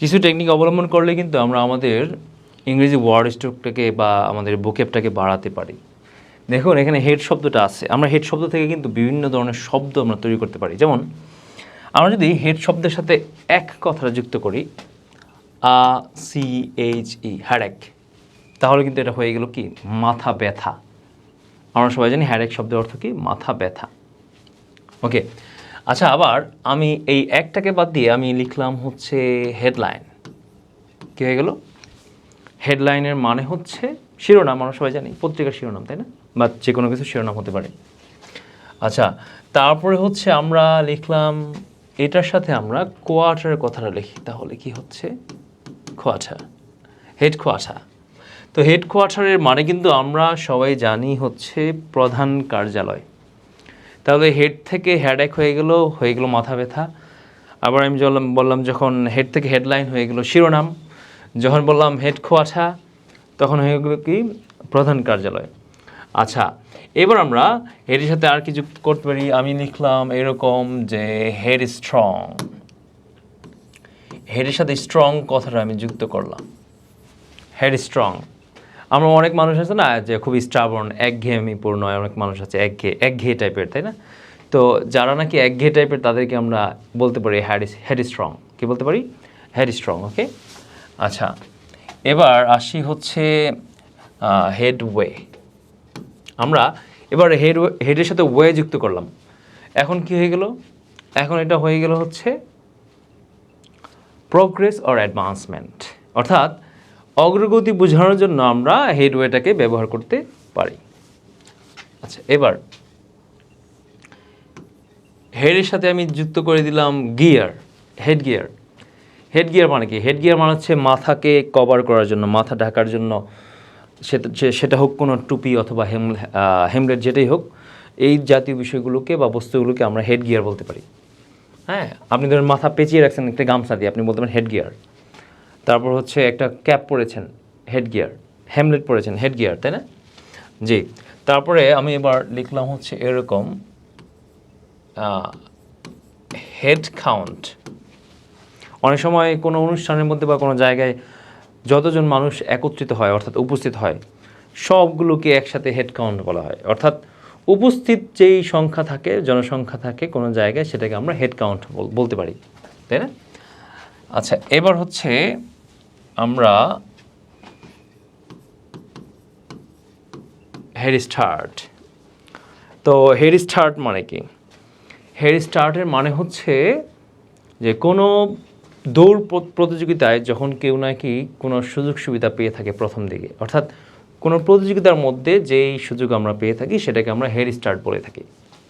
কিছু টেকনিক অবলম্বন করলে কিন্তু আমরা আমাদের ইংরেজি ওয়ার্ড স্টকটাকে বা আমাদের বুকেপটাকে বাড়াতে পারি। দেখুন, এখানে হেড শব্দটা আছে। আমরা হেড শব্দ থেকে কিন্তু বিভিন্ন ধরনের শব্দ আমরা তৈরি করতে পারি। যেমন, আমরা যদি হেড শব্দের সাথে এক কথাটা যুক্ত করি, A, C, H, E headache তাহলে কিন্তু এটা হয়ে গেল কি? মাথা ব্যথা। আমরা সবাই জানি হ্যাডেক শব্দের অর্থ কি? মাথা ব্যথা। ওকে আচ্ছা আবার আমি এই একটাকে বাদ দিয়ে আমি লিখলাম হচ্ছে হেডলাইন কী হয়ে গেল? হেডলাইনের মানে হচ্ছে শিরোনাম, আমরা সবাই জানি, পত্রিকার শিরোনাম, তাই না? বা যে কোনো কিছু শিরোনাম হতে পারে। আচ্ছা তারপরে হচ্ছে আমরা লিখলাম, এটার সাথে আমরা কোয়ার্টারের কথাটা লিখি, তাহলে কি হচ্ছে? কোয়ার্টার হেড কোয়ার্টার তো হেড কোয়ার্টারের মানে কিন্তু আমরা সবাই জানি হচ্ছে প্রধান কার্যালয়। তাহলে হেড থেকে হেডেক হয়ে গেল হয়ে গেল মাথা ব্যথা। আবার আমি বললাম বললাম যখন হেড থেকে হেডলাইন হয়ে গেল শিরোনাম, যখন বললাম হেড খোয়াঠা তখন হয়ে গেল কি? প্রধান কার্যালয়। আচ্ছা এবার আমরা হেডের সাথে আর কিছু করতে পারি? আমি লিখলাম এরকম যে হেড স্ট্রং হেডের সাথে স্ট্রং কথাটা আমি যুক্ত করলাম। হেড স্ট্রং আমরা অনেক মানুষ আছে না যে খুব স্টাবর্ন একঘেয়েমি পূর্ণ অনেক মানুষ আছে একঘেয়ে একঘেয়ে টাইপের তাই না? তো যারা নাকি একঘেয়ে টাইপের তাদেরকে আমরা বলতে পারি হ্যাড হেড স্ট্রং কি বলতে পারি? হেড স্ট্রং ওকে আচ্ছা এবার আসি হচ্ছে হেড ওয়ে আমরা এবার হেড হেডের সাথে ওয়ে যুক্ত করলাম। এখন কি হয়ে গেল? এখন এটা হয়ে গেল হচ্ছে প্রোগ্রেস অর অ্যাডভান্সমেন্ট অর্থাৎ অগ্রগতি বোঝানোর জন্য আমরা হেডওয়েটাকে ব্যবহার করতে পারি। আচ্ছা এবার হেডের সাথে আমি যুক্ত করে দিলাম gear head gear head gear মানে কি? হেড গিয়ার মানে হচ্ছে মাথাকে কভার করার জন্য, মাথা ঢাকার জন্য, সেটা হোক কোনো টুপি অথবা হেম হেমলেট যেটাই হোক, এই জাতীয় বিষয়গুলোকে বা বস্তুগুলোকে আমরা হেড গিয়ার বলতে পারি। হ্যাঁ আপনি ধরেন মাথা পেঁচিয়ে রাখছেন একটা গামছা দিয়ে, আপনি বলতে পারেন হেড গিয়ার তারপর হচ্ছে একটা ক্যাপ পরেছেন হেড গিয়ার হ্যামলেট পরেছেন হেড গিয়ার তাই না? জি, তারপরে আমি এবার লিখলাম হচ্ছে এরকম হেড কাউন্ট অনেক সময় কোনো অনুষ্ঠানের মধ্যে বা কোনো জায়গায় যতজন মানুষ একত্রিত হয়, অর্থাৎ উপস্থিত হয়, সবগুলোকে একসাথে হেড কাউন্ট বলা হয়। অর্থাৎ উপস্থিত যেই সংখ্যা থাকে, জনসংখ্যা থাকে কোনো জায়গায়, সেটাকে আমরা হেড কাউন্ট বলতে পারি, তাই না? আচ্ছা এবার হচ্ছে আমরা হেড স্টার্ট। তো হেড স্টার্ট মানে কি? হেড স্টার্টের মানে হচ্ছে যে কোনো দৌড় প্রতিযোগিতায় যখন কেউ নাকি কোনো সুযোগ সুবিধা পেয়ে থাকে প্রথম দিকে, অর্থাৎ কোনো প্রতিযোগিতার মধ্যে যেই সুযোগ আমরা পেয়ে থাকি সেটাকে আমরা হেড স্টার্ট বলে থাকি।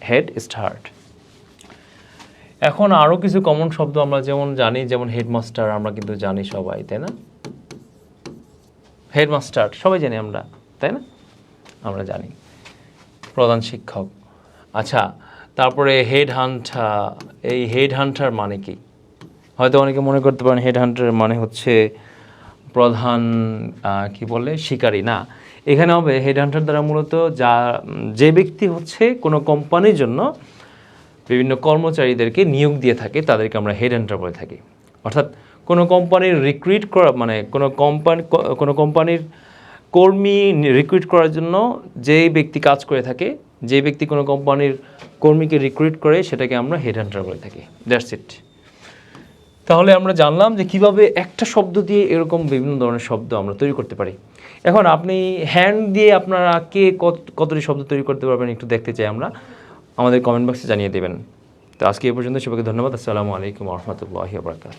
Head start. এখন আরও কিছু কমন শব্দ আমরা যেমন জানি, যেমন হেডমাস্টার আমরা কিন্তু জানি সবাই, তাই না? হেডমাস্টার সবাই জানি আমরা, তাই না? আমরা জানি। প্রধান শিক্ষক। আচ্ছা তারপরে হেড হান্টার এই হেড হান্টার মানে কি? হয়তো অনেকে মনে করতে পারেন হেড হান্টার মানে হচ্ছে প্রধান কি বলে, শিকারী, না? এখানে হবে হেড হান্টার দ্বারা মূলত যা, যে ব্যক্তি হচ্ছে কোনো কোম্পানির জন্য বিভিন্ন কর্মচারীদেরকে নিয়োগ দিয়ে থাকে, তাদেরকে আমরা হেড হান্টার বলে থাকি। অর্থাৎ কোনো কোম্পানির রিক্রুইট করা মানে কোনো কোম্পানি কোনো কোম্পানির কর্মী রিক্রুইট করার জন্য যেই ব্যক্তি কাজ করে থাকে যে ব্যক্তি কোনো কোম্পানির কর্মীকে রিক্রুইট করে, সেটাকে আমরা হেড হান্টার বলে থাকি। দ্যাটস ইট তাহলে আমরা জানলাম যে কীভাবে একটা শব্দ দিয়ে এরকম বিভিন্ন ধরনের শব্দ আমরা তৈরি করতে পারি। এখন আপনি হ্যান্ড দিয়ে আপনারা কে কত, কতটি শব্দ তৈরি করতে পারবেন একটু দেখতে চাই আমরা। আমাদের কমেন্ট বক্সে জানিয়ে দেবেন। তো আজকে এ পর্যন্ত, সবাইকে ধন্যবাদ। আসসালামু আলাইকুম রহমতুল্লাহি বারকাত